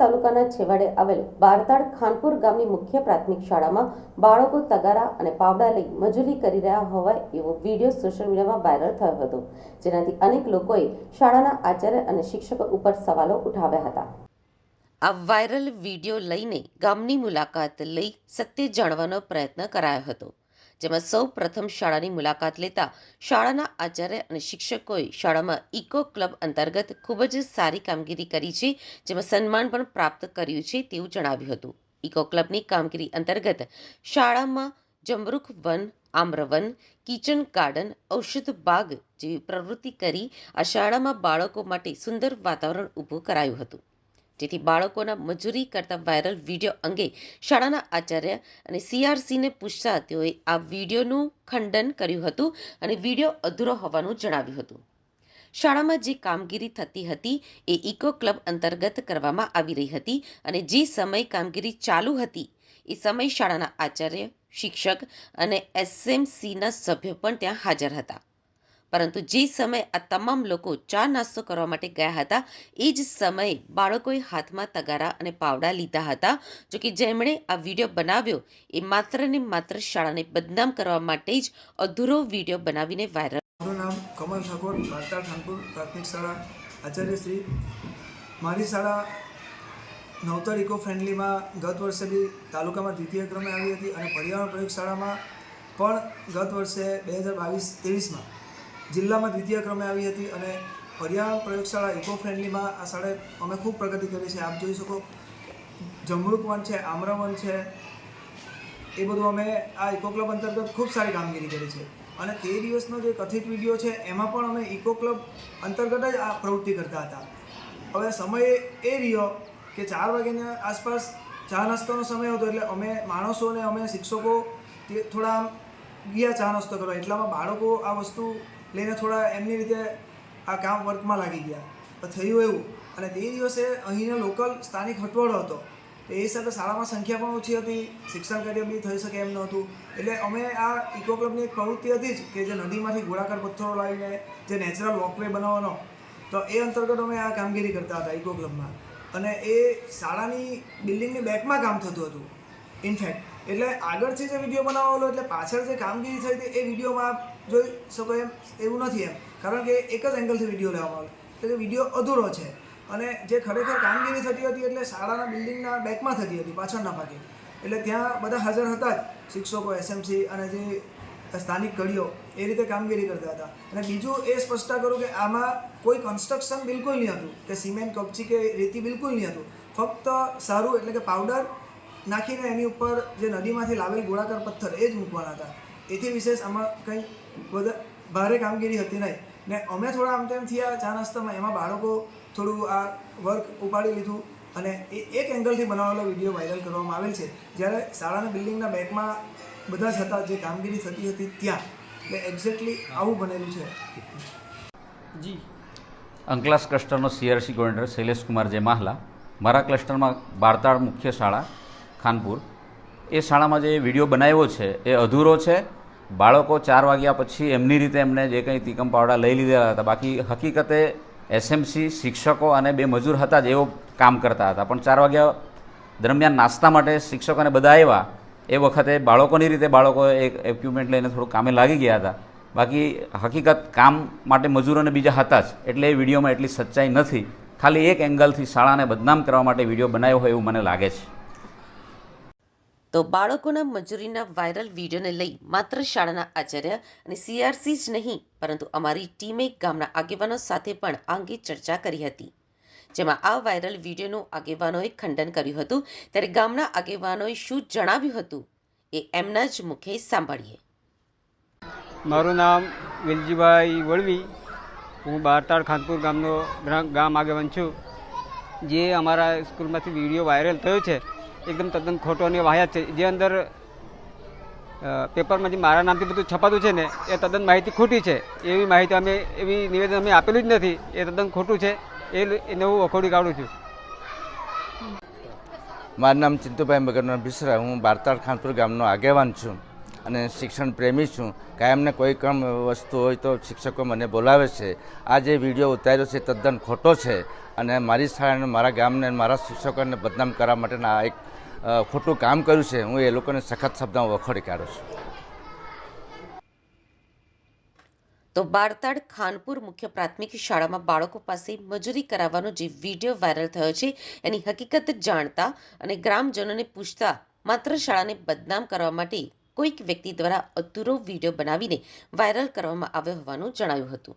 તાલુકાના છેવાડે આવેલ બારતાડ ખાનપુર ગામની મુખ્ય પ્રાથમિક શાળામાં બાળકો તગારા અને પાવડા લઈ મજૂરી કરી રહ્યા હોવાય એવો વીડિયો સોશિયલ મીડિયામાં વાયરલ થયો હતો, જેનાથી અનેક લોકોએ શાળાના આચાર્ય અને શિક્ષકો ઉપર સવાલો ઉઠાવ્યા હતા. આ વાયરલ વીડિયો લઈને ગામની મુલાકાત લઈ સત્ય જાણવાનો પ્રયત્ન કરાયો હતો. જેમાં સૌ પ્રથમ શાળાની મુલાકાત લેતા શાળાના આચાર્ય અને શિક્ષકોએ શાળામાં ઇકો ક્લબ અંતર્ગત ખૂબ જ સારી કામગીરી કરી છે, જેમાં સન્માન પણ પ્રાપ્ત કર્યું છે તેવું જણાવ્યું હતું. ઇકો ક્લબની કામગીરી અંતર્ગત શાળામાં જમરૂખ વન આમ્રવન કિચન ગાર્ડન, ઔષધ બાગ જેવી પ્રવૃત્તિ કરી આ શાળામાં બાળકો માટે સુંદર વાતાવરણ ઊભું કરાયું હતું. જેથી બાળકોના મજૂરી કરતા વાયરલ વીડિયો અંગે શાળાના આચાર્ય અને સીઆરસીને પૂછતા તેઓએ આ વિડીયોનું ખંડન કર્યું હતું અને વીડિયો અધૂરો હોવાનું જણાવ્યું હતું. શાળામાં જે કામગીરી થતી હતી એ ઇકો ક્લબ અંતર્ગત કરવામાં આવી રહી હતી અને જે સમય કામગીરી ચાલુ હતી એ સમય શાળાના આચાર્ય, શિક્ષક અને એસએમસીના સભ્યો પણ ત્યાં હાજર હતા. પરંતુ જે સમયે આ તમામ લોકો ચા નાસ્તો કરવા માટે ગયા હતા, એ જ સમયે બાળકોએ હાથમાં તગારા અને પાવડા લીધા હતા. જો કે જેમણે આ વીડિયો બનાવ્યો, એ માત્ર ને માત્ર શાળાને બદનામ કરવા માટે જ અધૂરો વીડિયો બનાવીને વાયરલ મારું નામ કમલ ઠાકોર વાર્તા ઠાકોર પ્રાથમિક શાળા. આચાર્ય શ્રી, મારી શાળા નવતર ઇકો ફ્રેન્ડલીમાં ગત વર્ષે બી તાલુકામાં દ્વિતીય ક્રમે આવી હતી અને પર્યાવરણ પ્રયોગશાળામાં પણ ગત વર્ષે બે હજાર બાવીસ ત્રેવીસમાં જિલ્લામાં દ્વિતીય ક્રમે આવી હતી અને પર્યાવરણ પ્રયોગશાળા ઇકો ફ્રેન્ડલીમાં આ શાળાએ અમે ખૂબ પ્રગતિ કરી છે. આપ જોઈ શકો જમરૂક વન છે આમ્રવન છે, એ બધું અમે આ ઇકો ક્લબ અંતર્ગત ખૂબ સારી કામગીરી કરી છે. અને તે દિવસનો જે કથિત વીડિયો છે, એમાં પણ અમે ઇકો ક્લબ અંતર્ગત જ આ પ્રવૃત્તિ કરતા હતા. હવે સમય એ રહ્યો કે ચાર વાગ્યાના આસપાસ ચા નાસ્તાનો સમય હતો એટલે અમે માણસોને અમે શિક્ષકો તે થોડા ગયા ચા નાસ્તો કરવા. એટલામાં બાળકો આ વસ્તુ લઈને થોડા એમની રીતે આ કામ વર્કમાં લાગી ગયા. તો થયું એવું. અને તે દિવસે અહીંનો લોકલ સ્થાનિક હટવાડો હતો. એ હિસાબે શાળામાં સંખ્યા પણ ઓછી હતી. શિક્ષણ કાર્ય બી થઈ શકે એમ નહોતું. એટલે અમે આ ઇકો ક્લબની એક પ્રવૃત્તિ હતી જ કે જે નદીમાંથી ગોળાકાર પથ્થરો લાવીને જે નેચરલ વોકવે બનાવવાનો. તો એ અંતર્ગત અમે આ કામગીરી કરતા હતા ઇકો ક્લબમાં. અને એ શાળાની બિલ્ડિંગની બેકમાં કામ થતું હતું. ઇનફેક્ટ, એટલે આગળથી જે વીડિયો બનાવેલો એટલે પાછળ જે કામગીરી થઈ હતી, એ વિડીયોમાં જોઈ શકો એમ, એવું નથી એમ. કારણ કે એક જ એંગલથી વીડિયો લેવામાં આવે. એટલે કે વીડિયો અધૂરો છે. અને જે ખરેખર કામગીરી થતી હતી એટલે શાળાના બિલ્ડિંગના બેકમાં થતી હતી, પાછળના ભાગે. એટલે ત્યાં બધા હાજર હતા જ શિક્ષકો એસએમસી અને જે સ્થાનિક કડીઓ, એ રીતે કામગીરી કરતા હતા. અને બીજું એ સ્પષ્ટતા કરું કે આમાં કોઈ કન્સ્ટ્રક્શન બિલકુલ નહીં હતું. કે સિમેન્ટ કપચી કે રેતી બિલકુલ નહીં હતું. ફક્ત સારું એટલે કે પાવડર નાખીને એની ઉપર જે નદીમાંથી લાવેલ ગોળાકાર પથ્થર એ જ મૂકવાના હતા. એથી વિશેષ આમાં કંઈ ભારે કામગીરી હતી નહીં. ને અમે થોડા આમ તેમ થયા ચા નાસ્તામાં એમાં બાળકો થોડું આ વર્ક ઉપાડી લીધું અને એ એક એંગલથી બનાવેલો વીડિયો વાયરલ કરવામાં આવેલ છે. જ્યારે શાળાના બિલ્ડિંગના બેકમાં બધા જ હતા જે કામગીરી થતી હતી ત્યાં. એટલે એક્ઝેક્ટલી આવું બનેલું છે. જી. અંકલાસ ક્લસ્ટરનો CRC coordinator Shailesh Kumar J Mahla. મારા ક્લસ્ટરમાં બારતાળ મુખ્ય શાળા ખાનપુર. એ શાળામાં જે વીડિયો બનાવ્યો છે એ અધૂરો છે. બાળકો ચાર વાગ્યા પછી એમની રીતે એમને જે કંઈ તીકમ પાવડા લઈ લીધેલા હતા. બાકી હકીકતે એસએમસી શિક્ષકો અને બે મજૂર હતા જ એવો કામ કરતા હતા. પણ ચાર વાગ્યા દરમિયાન નાસ્તા માટે શિક્ષકોને બધા આવ્યા. એ વખતે બાળકોની રીતે બાળકો એક એક્વિપમેન્ટ લઈને થોડું કામે લાગી ગયા હતા. બાકી હકીકત કામ માટે મજૂરોને બીજા હતા જ. એટલે એ વિડીયોમાં એટલી સચ્ચાઈ નથી. ખાલી એક એંગલથી શાળાને બદનામ કરવા માટે વીડિયો બનાવ્યો હોય એવું મને લાગે છે. તો બાળકોના મજૂરીના વાયરલ વિડીયોને લઈ માત્ર શાળાના આચાર્ય અને સીઆરસી જ નહીં, પરંતુ અમારી ટીમે ગામના આગેવાનો સાથે પણ આ અંગે ચર્ચા કરી હતી. જેમાં આ વાયરલ વિડીયોનું આગેવાનોએ ખંડન કર્યું હતું. ત્યારે ગામના આગેવાનોએ શું જણાવ્યું હતું એ એમના જ મુખે સાંભળીએ. મારું નામ વેલજીભાઈ વળવી. હું બારતાળ ખાનપુર ગામનો ગામ આગેવાન છું. જે અમારા સ્કૂલમાંથી વીડિયો વાયરલ થયો છે એકદમ તદ્દન ખોટો અને વાહિયાત છે. જે અંદર પેપરમાં જે મારા નામથી બધું છપાતું છે ને, એ તદ્દન માહિતી ખોટી છે. એવી માહિતી અમે, એવી નિવેદન અમે આપેલું જ નથી. એ તદ્દન ખોટું છે. એ એને હું વખોડી કાઢું છું. મારું નામ ચિંતુભાઈ મગરના બિસરા હું બારતાળ ખાનપુર ગામનો આગેવાન છું અને શિક્ષણ પ્રેમી છું. કાયમને કોઈ કામ વસ્તુ હોય તો શિક્ષકો મને બોલાવે છે. આ જે વીડિયો ઉતાર્યો છે તદ્દન ખોટો છે. અને મારી શાળાને, મારા ગામને મારા શિક્ષકોને બદનામ કરવા માટેના એક ખોટું કામ કર્યું છે, હું એ લોકોને સખત શબ્દમાં વખોડી કાઢું છું. તો બારતાડ ખાનપુર મુખ્ય પ્રાથમિક શાળામાં બાળકો પાસે મજૂરી કરાવવાનો જે વીડિયો વાયરલ થયો છે, એની હકીકત જાણતા અને ગ્રામજનોને પૂછતા માત્ર શાળાને બદનામ કરવા માટે કોઈક વ્યક્તિ દ્વારા અધૂરો વીડિયો બનાવીને વાયરલ કરવામાં આવ્યો હોવાનું જણાવ્યું હતું.